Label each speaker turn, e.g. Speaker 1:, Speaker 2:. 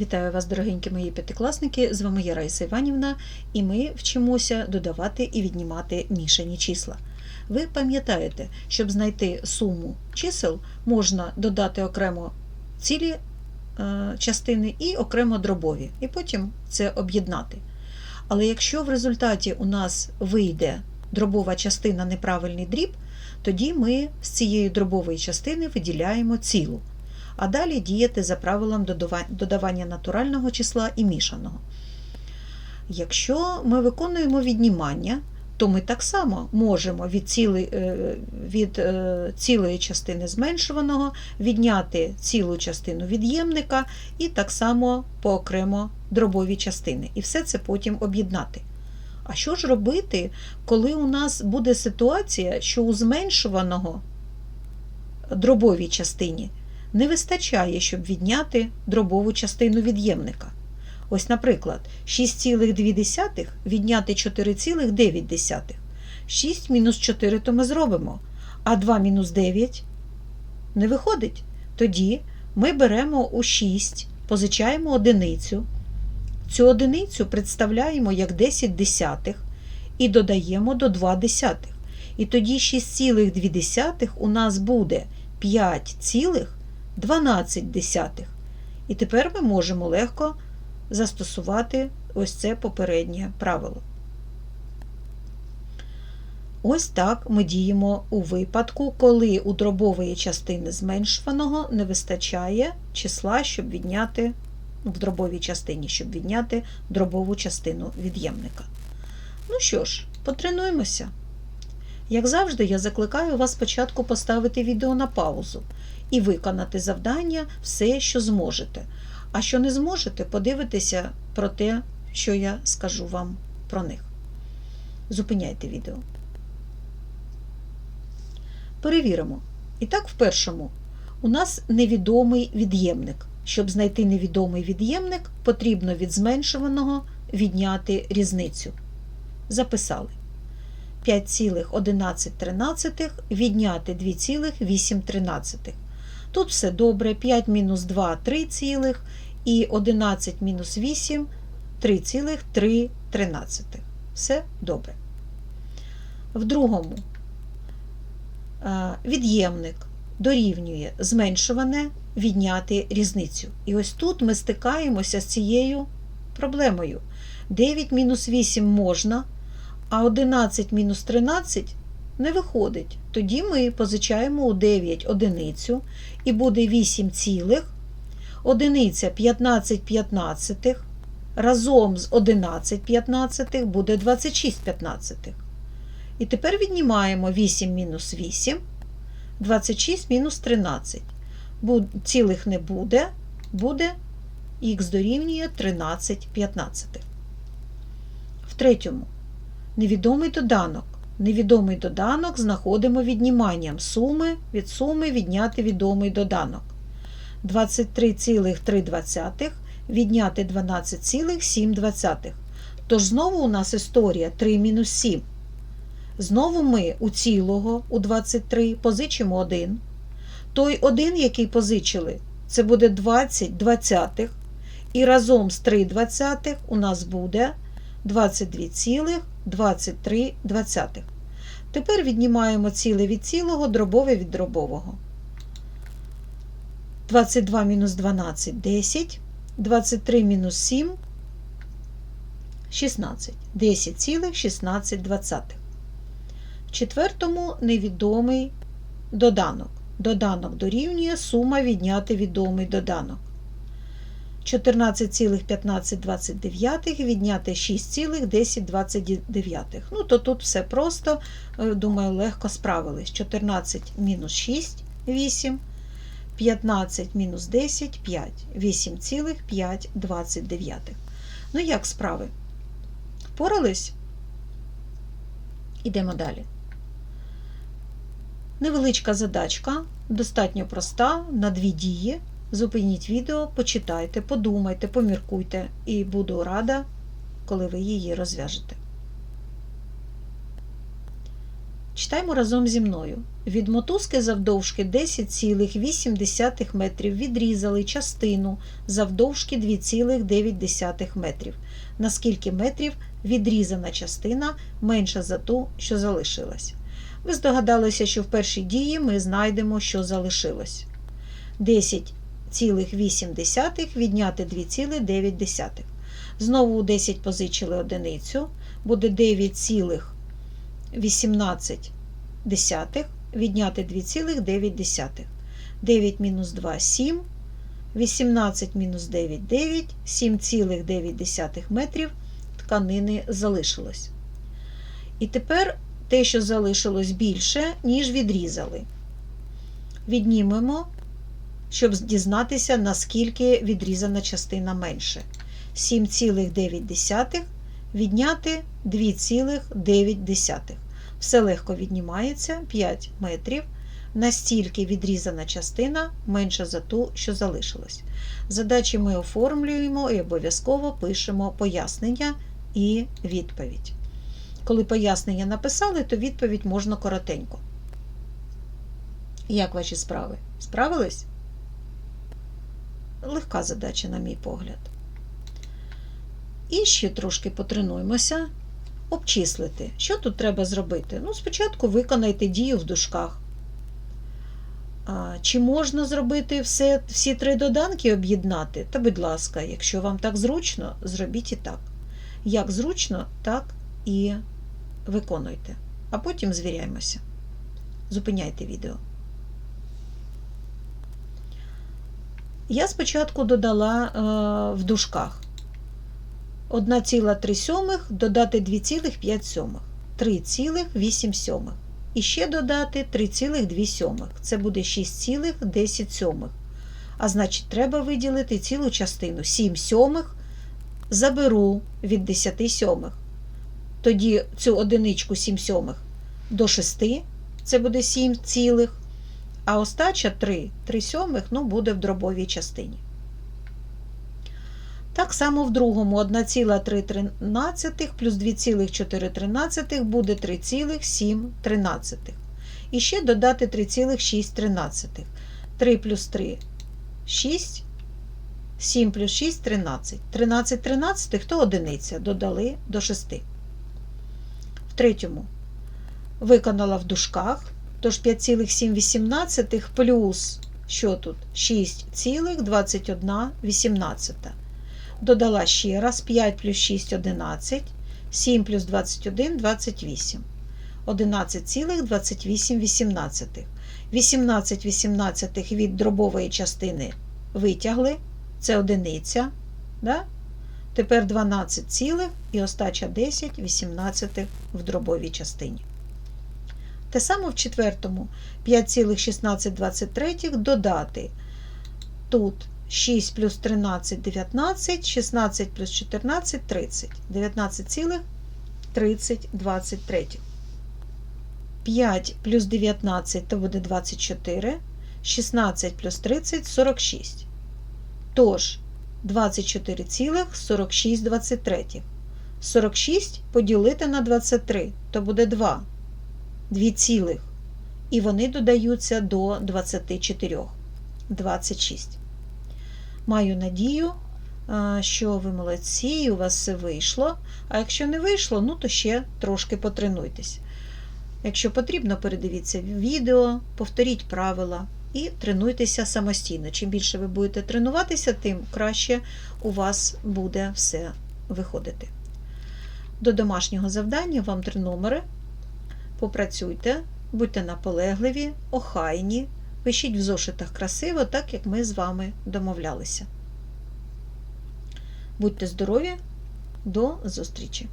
Speaker 1: Вітаю вас, дорогенькі мої п'ятикласники! З вами я Раїса Іванівна, і ми вчимося додавати і віднімати мішані числа. Ви пам'ятаєте, щоб знайти суму чисел, можна додати окремо цілі е, частини і окремо дробові, і потім це об'єднати. Але якщо в результаті у нас вийде дробова частина неправильний дріб, тоді ми з цієї дробової частини виділяємо цілу а далі діяти за правилом додавання натурального числа і мішаного. Якщо ми виконуємо віднімання, то ми так само можемо від, ціли, е, від е, цілої частини зменшуваного відняти цілу частину від'ємника і так само поокремо дробові частини. І все це потім об'єднати. А що ж робити, коли у нас буде ситуація, що у зменшуваного дробовій частині не вистачає, щоб відняти дробову частину від'ємника. Ось, наприклад, 6,2 відняти 4,9. 6 мінус 4 то ми зробимо, а 2 мінус 9 не виходить. Тоді ми беремо у 6, позичаємо одиницю. Цю одиницю представляємо як 10 десятих і додаємо до 2 десятих. І тоді 6,2 у нас буде 5 цілих 12 десятих. І тепер ми можемо легко застосувати ось це попереднє правило. Ось так ми діємо у випадку, коли у дробової частини зменшуваного не вистачає числа, щоб відняти в дробовій частині, щоб відняти дробову частину від'ємника. Ну що ж, потренуємося. Як завжди, я закликаю вас спочатку поставити відео на паузу і виконати завдання все, що зможете. А що не зможете, подивитися про те, що я скажу вам про них. Зупиняйте відео. Перевіримо. І так, в першому, у нас невідомий від'ємник. Щоб знайти невідомий від'ємник, потрібно від зменшуваного відняти різницю. Записали. 5,11 відняти 2,8. Тут все добре. 5 мінус 2 3 цілих, і 11 мінус 8 3,3 тринадцятих. Все добре. В другому від'ємник дорівнює зменшуване відняти різницю. І ось тут ми стикаємося з цією проблемою. 9 мінус 8 можна, а 11 мінус 13 не виходить. Тоді ми позичаємо у 9 одиницю і буде 8 цілих. Одиниця 15 п'ятнадцятих. Разом з 11 п'ятнадцятих буде 26 п'ятнадцятих. І тепер віднімаємо 8 мінус 8, 26 мінус 13. Цілих не буде, буде х дорівнює 13 п'ятнадцятих. В третьому невідомий доданок. Невідомий доданок знаходимо відніманням суми від суми відняти відомий доданок. 23,3 відняти 12,7. Тож знову у нас історія 3 мінус 7. Знову ми у цілого у 23 позичимо 1. Той 1, який позичили, це буде 20 двадцятих. І разом з 3 двадцятих у нас буде 22,23. Тепер віднімаємо ціле від цілого, дробове від дробового. 22 мінус 12 10, 23 мінус 7 16. 10 цілих 16 двадцятих. В четвертому невідомий доданок. Доданок дорівнює сума відняти відомий доданок. 14,1529 відняти 6,1029. Ну, то тут все просто, е, думаю, легко справились. 14 мінус 6 8, 15 мінус 10 5, 8,529. Ну, як справи? Впорались? Ідемо далі. Невеличка задачка, достатньо проста, на дві дії. Зупиніть відео, почитайте, подумайте, поміркуйте, і буду рада, коли ви її розв'яжете. Читаємо разом зі мною. Від мотузки завдовжки 10,8 метрів відрізали частину завдовжки 2,9 метрів. На скільки метрів відрізана частина менша за ту, що залишилась. Ви здогадалися, що в першій дії ми знайдемо, що залишилось. 10,8 відняти 2,9. Знову у 10 позичили одиницю, буде 9,18 відняти 2,9. 9 мінус 2 7, 18 мінус 9 9, 7,9 метрів тканини залишилось. І тепер те, що залишилось більше, ніж відрізали. Віднімемо, щоб дізнатися, наскільки відрізана частина менше. 7,9 відняти 2,9. Все легко віднімається 5 метрів. Настільки відрізана частина менша за ту, що залишилась. Задачі ми оформлюємо і обов'язково пишемо пояснення і відповідь. Коли пояснення написали, то відповідь можна коротенько. Як ваші справи? Справились? Легка задача, на мій погляд. І ще трошки потренуємося обчислити. Що тут треба зробити? Ну, спочатку виконайте дію в дужках. Чи можна зробити все, всі три доданки об'єднати? Та, будь ласка, якщо вам так зручно, зробіть і так. Як зручно, так і виконуйте. А потім звіряємося. Зупиняйте відео. Я спочатку додала е, в дужках 1,3 сьомих додати 2,5 сьомих, 3,8 сьомих. І ще додати 3,2 сьомих. Це буде 6,10 сьомих. А значить, треба виділити цілу частину 7 сьомих заберу від 10 сьомих. Тоді цю одиничку 7 сьомих до 6, це буде 7 цілих. А остача 3, 3 сьомих ну, буде в дробовій частині. Так само в другому 1,3 плюс 2,4 буде 3,7. І ще додати 3,6. 3 плюс 3 6, 7 плюс 6 13. 13 13 то одиниця додали до 6. В третьому виконала в дужках, тож 5,7 плюс, що тут? 6,21. Додала ще раз 5 плюс 6 11, 7 плюс 21 28. 11,28. 18 18 від дробової частини витягли. Це одиниця. Да? Тепер 12 цілих і остача 10 18 в дробовій частині. Те саме в четвертому 5,16 додати. Тут 6 плюс 13 19, 16 плюс 14 30. 19,30 23. 5 плюс 19 то буде 24. 16 плюс 30 46. Тож 24,46 23. 46 поділити на 23, то буде 2. 2 цілих. І вони додаються до 24. 26. Маю надію, що ви молодці, і у вас все вийшло. А якщо не вийшло, ну то ще трошки потренуйтесь. Якщо потрібно, передивіться відео, повторіть правила і тренуйтеся самостійно. Чим більше ви будете тренуватися, тим краще у вас буде все виходити. До домашнього завдання вам три номери. Попрацюйте, будьте наполегливі, охайні. Пишіть в зошитах красиво, так як ми з вами домовлялися. Будьте здорові, до зустрічі!